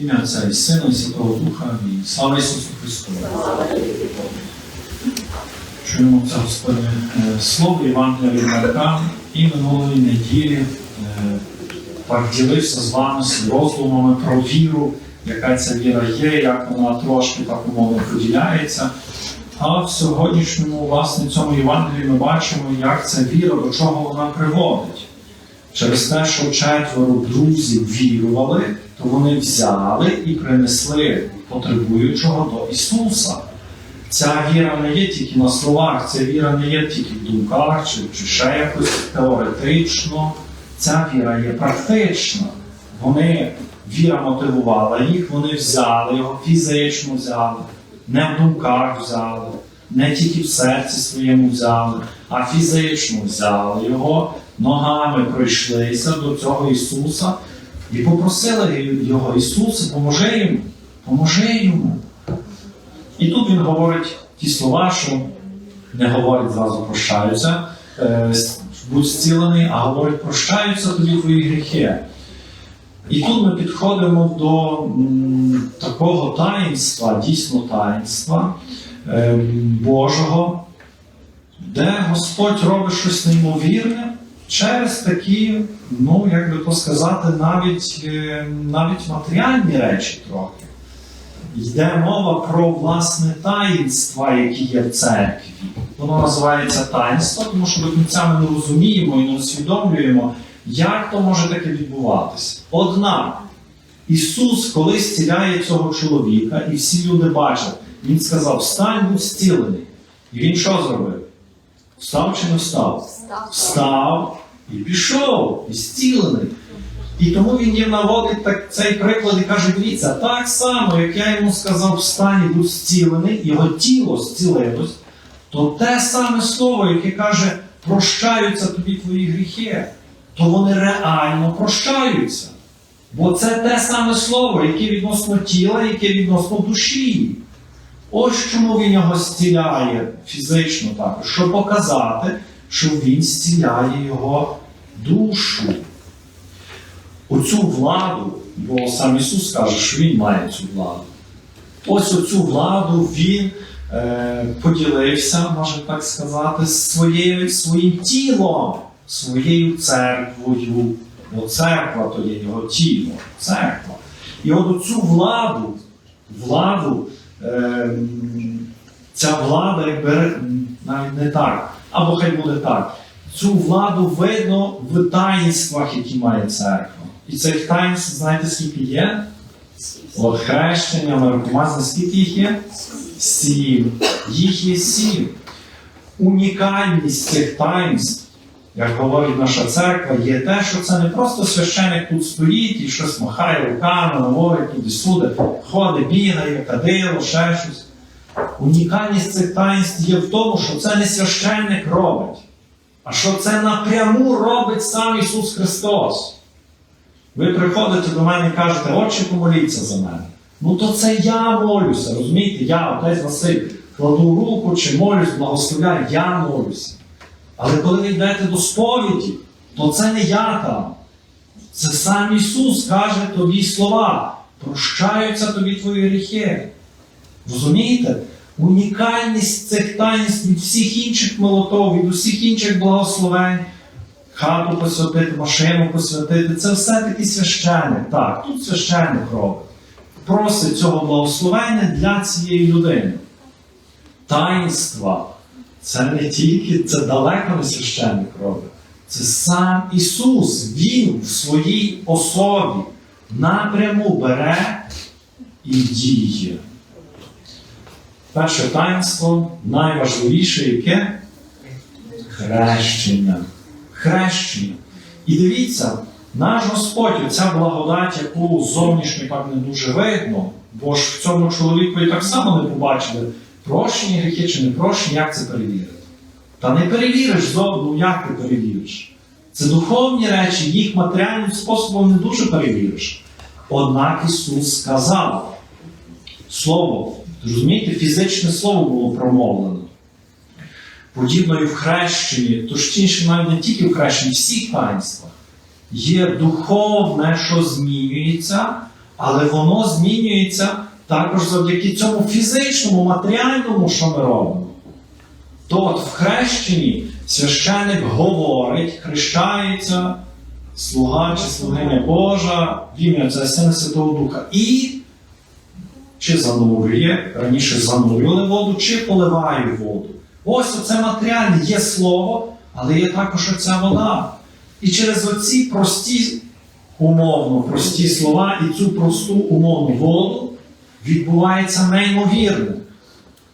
Ім'я Отця і Сина, і Святого Духа. Амінь. Слава Ісусу Христу! Чуємо це Господнє е, Слово Євангелія від Марка і минулої неділі е, так ділився з вами з роздумами про віру, яка ця віра є, як вона трошки так умовно поділяється. А в сьогоднішньому, власне, цьому Євангелії ми бачимо, як ця віра, до чого вона приводить. Через те, що четверо друзів вірували, то вони взяли і принесли потребуючого до Ісуса. Ця віра не є тільки на словах, ця віра не є тільки в думках чи, чи ще якось теоретично. Ця віра є практична. Вони, віра мотивувала їх, вони взяли його, фізично взяли, не в думках взяли, не тільки в серці своєму взяли, а фізично взяли його, ногами пройшлися до цього Ісуса і попросили його, Ісусе, поможи йому, поможи йому. І тут він говорить ті слова, що не говорить зразу прощаються, е, будь зцілений, а говорить, прощаються тобі твої гріхи. І тут ми підходимо до такого таїнства, дійсно таїнства е, Божого, де Господь робить щось неймовірне через такі, ну як би то сказати, навіть, е, навіть матеріальні речі трохи. Йде мова про власне таїнства, які є в церкві. Воно називається таїнство, тому що до кінця ми не розуміємо і не усвідомлюємо, як то може таке відбуватися. Однак Ісус, коли зціляє цього чоловіка, і всі люди бачать, Він сказав: Встань, будь зцілений. І він що зробив? Встав чи не встав? Встав і пішов, і зцілений. І тому він їм наводить так, цей приклад і каже: дивіться, так само, як я йому сказав, встань і будь зцілений, його тіло зцілилось, то те саме слово, яке каже, прощаються тобі твої гріхи, то вони реально прощаються. Бо це те саме слово, яке відносно тіла, яке відносно душі. Ось чому він його зціляє фізично також, щоб показати, що він зціляє його душу. Оцю владу, бо сам Ісус каже, що Він має цю владу. Ось оцю владу Він е, поділився, можна так сказати, своєю, своїм тілом, своєю церквою. Бо церква то є його тіло, церква. І от оцю владу, владу, ця влада якби навіть не так, або хай буде так. Цю владу видно в таїнствах, які має церква. І цих таїнств, знаєте, скільки є? От хрещення, скільки їх є? Сім. Їх є сім. Унікальність цих таїнств, як говорить наша церква, є те, що це не просто священик тут стоїть і щось махає руками, говорить туди-сюди, ходить, бігає, кадило, ще щось. Унікальність цих таїнств є в тому, що це не священник робить, а що це напряму робить сам Ісус Христос. Ви приходите до мене і кажете, отче, помоліться за мене. Ну то це я молюся, розумієте? Я, отець Василь, кладу руку чи молюсь, благословляю, я молюся. Але коли ви йдете до сповіді, то це не я там. Це сам Ісус каже тобі слова. Прощаються тобі твої гріхи. Розумієте? Унікальність цих таїнств від всіх інших молотов, від усіх інших благословень хату посвятити, машину посвятити. Це все-таки священник. Так, тут священник робить. Просить цього благословення для цієї людини. Таїнства це не тільки, це далеко не священник робить. Це сам Ісус, Він в своїй особі напряму бере і діє. Перше таїнство найважливіше яке? Хрещення хрещення. І дивіться, наш Господь, оця благодать, яку зовнішньо так не дуже видно, бо ж в цьому чоловіку і так само не побачили, прощені гріхи чи не прощені, як це перевірити? Та не перевіриш зовну, ну як ти перевіриш? Це духовні речі, їх матеріальним способом не дуже перевіриш. Однак Ісус сказав Слово, розумієте, фізичне слово було промовлено подібно і в хрещенні, точніше, навіть не тільки в хрещенні, в всіх таїнствах, є духовне, що змінюється, Але воно змінюється також завдяки цьому фізичному, матеріальному, що ми робимо. То от в хрещенні священик говорить, хрещається, слуга чи слугиня Божа, в ім'я Отця Сина Святого Духа. І чи занурює, раніше занурювали воду, чи поливає воду. Ось оце матеріальне, є слово, але є також оця вода. І через оці прості, умовно прості слова і цю просту умовну воду відбувається неймовірне.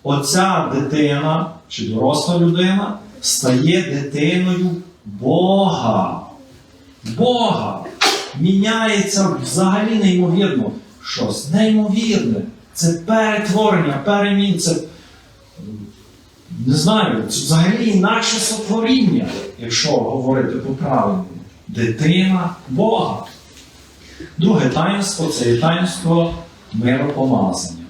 Оця дитина чи доросла людина стає дитиною Бога. Бога. Міняється взагалі неймовірно. Щось неймовірне. Це перетворення, перемін, це не знаю, це взагалі інакше сотворіння, якщо говорити по-правильному. Дитина Бога. Друге таїнство це є таїнство миропомазання.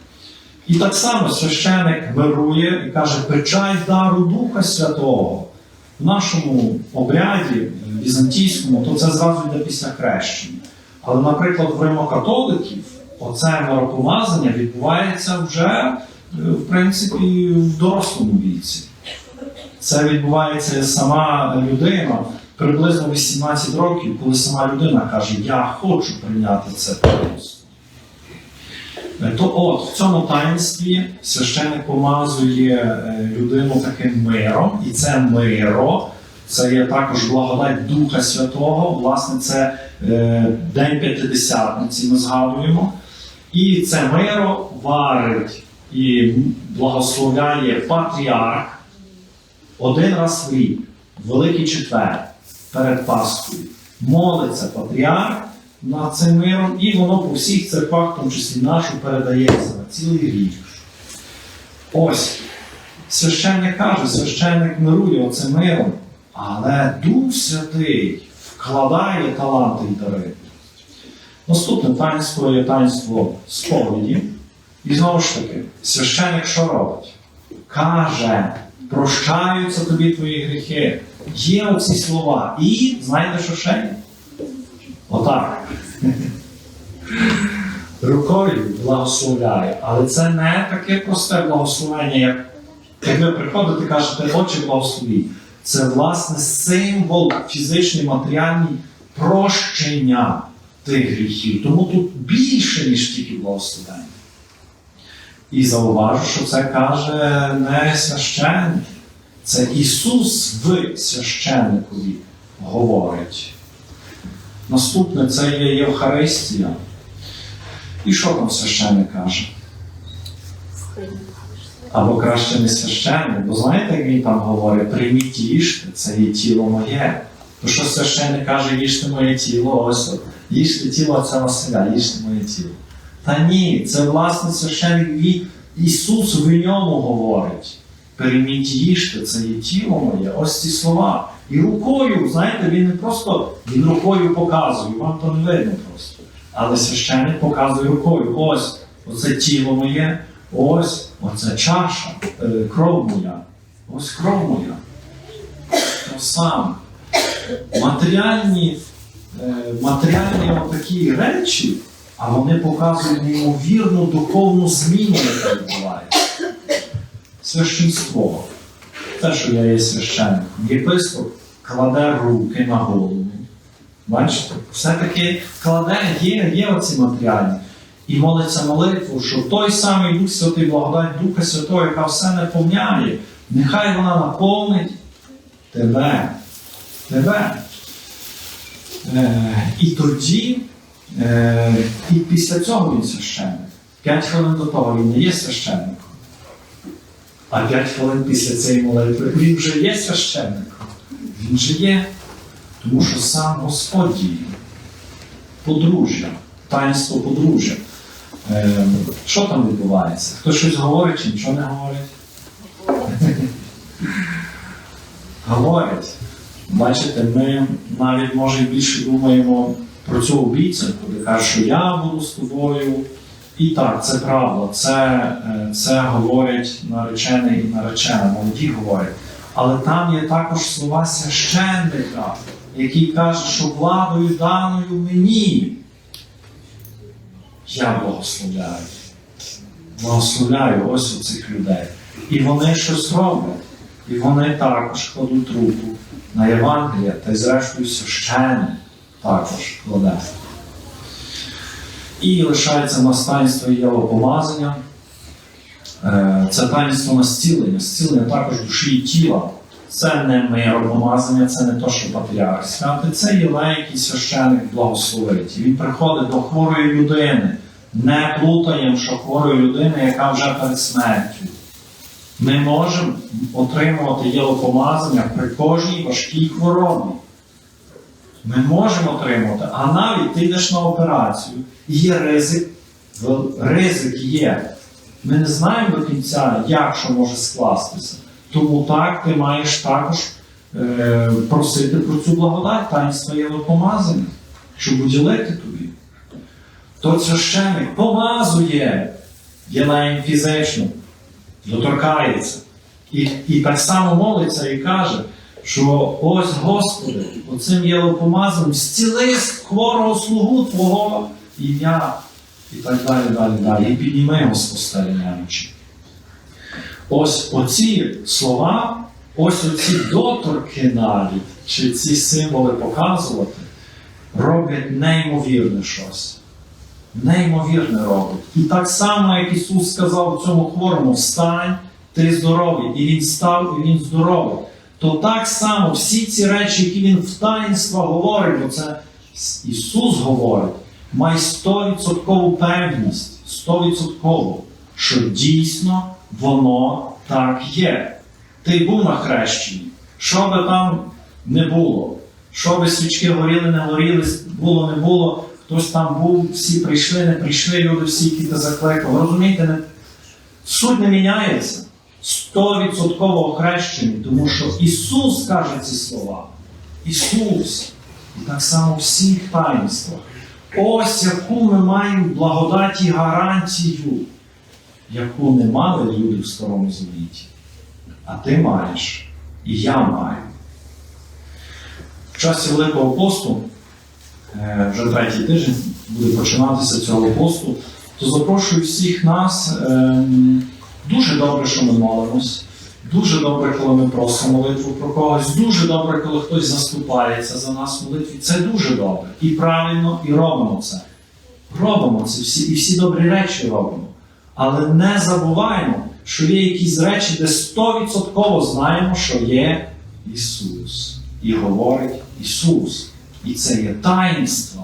І так само священик мирує і каже, печать дару Духа Святого. В нашому обряді візантійському, то це зразу йде після хрещення. Але, наприклад, в римокатоликів оце миропомазання відбувається вже, е, в принципі, в дорослому віці. Це відбувається сама людина приблизно 18 років, коли сама людина каже, я хочу прийняти це То от в цьому таїнстві священник помазує е, людину таким миром, і це миро, це є також благодать Духа Святого. Власне, це е, День П'ятидесятниці ми згадуємо. І це миро варить і благословляє патріарх один раз в рік, Великий четвер, перед Пасхою. Молиться патріарх над цим миром, і воно по всіх церквах, в тому числі нашу, передається на цілий рік. Ось, священник каже, священник мирує оцим миром, але Дух Святий вкладає таланти і дари. Наступне таїнство є таїнство сповіді. І знову ж таки, священник що робить? Каже, прощаються тобі твої гріхи. Є оці слова. І знаєте, що ще є? Отак. Рукою благословляє. Але це не таке просте благословення, як, як ви приходите і кажете, Отче благослові. Це, власне, символ фізичний, матеріальний прощення тих гріхів. Тому тут більше, ніж тільки благословення. І зауважу, що це каже не священник, це Ісус в священникові говорить. Наступне це є Євхаристія. І що там священник каже? Або краще не священник, бо знаєте, як він там говорить, прийміть їжте, це є тіло моє. То що священник каже, їжте моє тіло, ось їжте тіло отця Василя, їжте моє тіло. Та ні, це власне священник Ісус в ньому говорить. Прийміть їжте, це є тіло моє, ось ці слова. І рукою, знаєте, він не просто він рукою показує, вам то не видно просто. Але священник показує рукою. Ось оце тіло моє, ось оце чаша, е, кров моя, ось кров моя. То саме. Матеріальні, е, матеріальні такі речі, а вони показують неймовірну духовну зміну, яка відбувається. Священство. Те, що я є священником. Єпископ кладе руки на голову. Бачите? Все-таки кладе, є, є оці матеріальні. І молиться молитву, що той самий Дух Святий, благодать Духа Святого, яка все наповняє, нехай вона наповнить тебе. Тебе. Е, і тоді, е, і після цього він священник. П'ять хвилин до того він не є священником. А п'ять хвилин після цієї молитви він вже є священником. Він же є, тому що сам Господь діє. Подружжя, таїнство подружжя. Е, що там відбувається? Хто щось говорить чи нічого не говорить? говорять. Бачите, ми навіть може більше думаємо про цю обіцянку, де каже, що я буду з тобою. І так, це правда, це, е, це говорять наречений і наречена, молоді говорять. Але там є також слова священника, який каже, що владою даною мені я благословляю. Благословляю ось у цих людей. І вони щось роблять. І вони також кладуть руку на Євангелія, та й зрештою священник також кладе. І лишається в нас таїнство єлопомазання. Е, Це таїнство на зцілення, також душі і тіла. Це не миропомазання, це не то, що патріарх святий, це єлей, який священик благословить. І він приходить до хворої людини. Не плутаємо, що хворої людини, яка вже перед смертю. Ми можемо отримувати єлопомазання при кожній важкій хворобі. Ми можемо отримувати, а навіть ти йдеш на операцію, і є ризик, ризик є. Ми не знаємо до кінця, як що може скластися. Тому так ти маєш також е, просити про цю благодать, таїнство єлопомазання, щоб уділити тобі. То священник помазує єлеєм фізично, доторкається. І, і так само молиться і каже, що ось Господи, оцим єлопомазанням зціли хворого слугу Твого ім'я. І так далі, далі, далі. І постелі немочі. Ось оці слова, ось оці доторки навіть, чи ці символи показувати, роблять неймовірне щось. Неймовірне робить. І так само, як Ісус сказав цьому хворому, встань, ти здоровий. І він став, і він здоровий. То так само всі ці речі, які він в таїнства говорить, бо це Ісус говорить, має 100% певність, 100%, що дійсно воно так є. Ти був на хрещенні, що би там не було, що би свічки горіли, не горіли, було, не було, хтось там був, всі прийшли, не прийшли, люди всі, які ти закликав. Розумієте, не... суть не міняється. 100% хрещені, тому що Ісус каже ці слова. Ісус. І так само в всіх таїнствах. Ось яку ми маємо благодаті гарантію, яку не мали люди в старому завіті. А ти маєш, і я маю. В часі Великого посту, е, вже третій тиждень буде починатися цього посту, то запрошую всіх нас. ем, Дуже добре, що ми молимось. Дуже добре, коли ми просимо молитву про когось. Дуже добре, коли хтось заступається за нас в молитві. Це дуже добре. І правильно, і робимо це. Робимо це всі, і всі добрі речі робимо. Але не забуваємо, що є якісь речі, де 100% знаємо, що є Ісус. І говорить Ісус. І це є таїнство.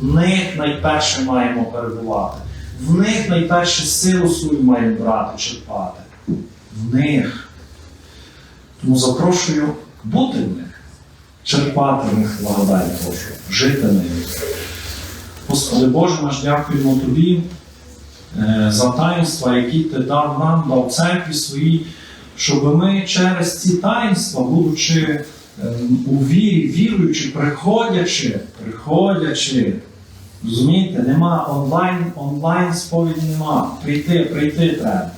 В них найперше маємо перебувати. В них найперше силу свою маємо брати, черпати. В них. Тому запрошую бути в них, черпати в них благодать Божу, жити ними. Господи Боже, наш дякуємо Тобі е, за таїнства, які Ти дав нам, дав церкві своїй, щоб ми через ці таїнства, будучи е, у вірі, віруючи, приходячи, приходячи, Розумієте, нема онлайн, онлайн сповіді нема. Прийти, прийти треба.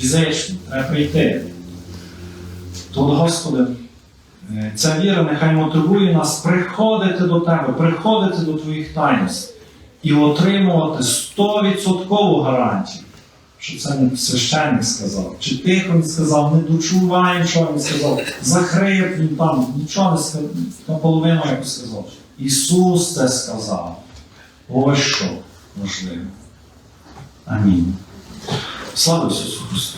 Фізично, треба прийти. То, Господи, е, ця віра нехай мотивує нас приходити до Тебе, приходити до Твоїх таїнств і отримувати 100% гарантію. Що це не священник сказав, чи тихо він сказав, не дочуваємо, що він сказав, захрип він там, нічого не сказав, наполовину якось сказав. Ісус це сказав. Ось що важливо. Амінь. Sağ olasınız.